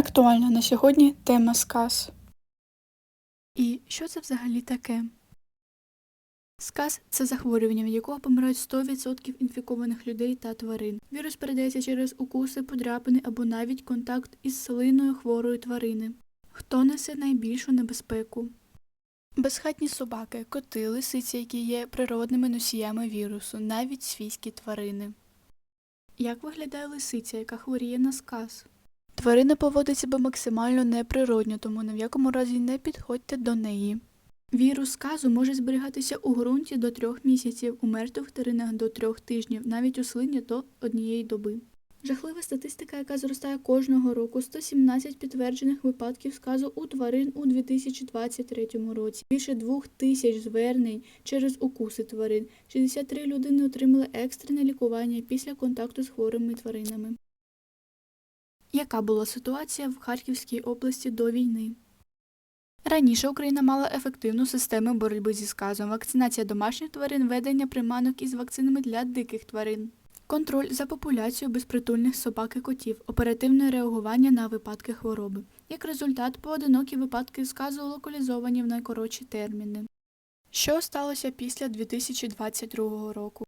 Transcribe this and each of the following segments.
Актуальна на сьогодні тема сказ. І що це взагалі таке? Сказ це захворювання, від якого помирають 100% інфікованих людей та тварин. Вірус передається через укуси, подряпини або навіть контакт із слиною хворої тварини. Хто несе найбільшу небезпеку? Безхатні собаки, коти, лисиці, які є природними носіями вірусу, навіть свійські тварини. Як виглядає лисиця, яка хворіє на сказ? Тварина поводить себе максимально неприродньо, тому ні в якому разі не підходьте до неї. Вірус сказу може зберігатися у ґрунті до трьох місяців, у мертвих тваринах до трьох тижнів, навіть у слині до однієї доби. Жахлива статистика, яка зростає кожного року, 117 підтверджених випадків сказу у тварин у 2023 році. Більше двох тисяч звернень через укуси тварин. 63 людини отримали екстрене лікування після контакту з хворими тваринами. Яка була ситуація в Харківській області до війни? Раніше Україна мала ефективну систему боротьби зі сказом, вакцинація домашніх тварин, ведення приманок із вакцинами для диких тварин, контроль за популяцією безпритульних собак і котів, оперативне реагування на випадки хвороби. Як результат, поодинокі випадки сказу локалізовані в найкоротші терміни. Що сталося після 2022 року?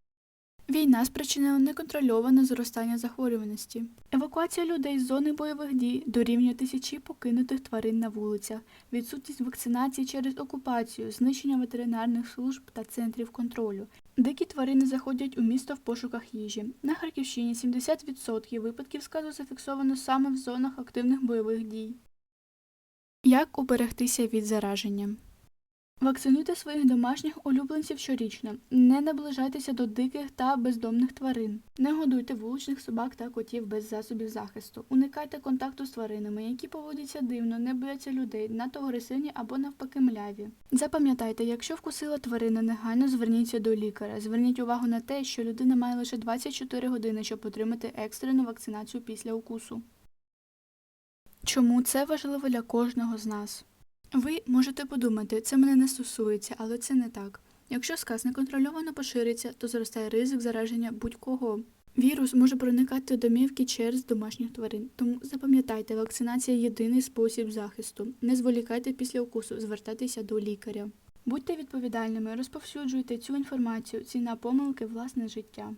Війна спричинила неконтрольоване зростання захворюваності. Евакуація людей з зони бойових дій дорівнює тисячі покинутих тварин на вулицях, відсутність вакцинації через окупацію, знищення ветеринарних служб та центрів контролю. Дикі тварини заходять у місто в пошуках їжі. На Харківщині 70% випадків сказу зафіксовано саме в зонах активних бойових дій. Як уберегтися від зараження? Вакцинуйте своїх домашніх улюбленців щорічно. Не наближайтеся до диких та бездомних тварин. Не годуйте вуличних собак та котів без засобів захисту. Уникайте контакту з тваринами, які поводяться дивно, не бояться людей, надто агресивні або навпаки мляві. Запам'ятайте, якщо вкусила тварина, негайно зверніться до лікаря. Зверніть увагу на те, що людина має лише 24 години, щоб отримати екстрену вакцинацію після укусу. Чому це важливо для кожного з нас? Ви можете подумати, це мене не стосується, але це не так. Якщо сказ неконтрольовано пошириться, то зростає ризик зараження будь-кого. Вірус може проникати до домівки через домашніх тварин. Тому запам'ятайте, вакцинація єдиний спосіб захисту. Не зволікайте після укусу, звертайтеся до лікаря. Будьте відповідальними, розповсюджуйте цю інформацію, ціна помилки власне життя.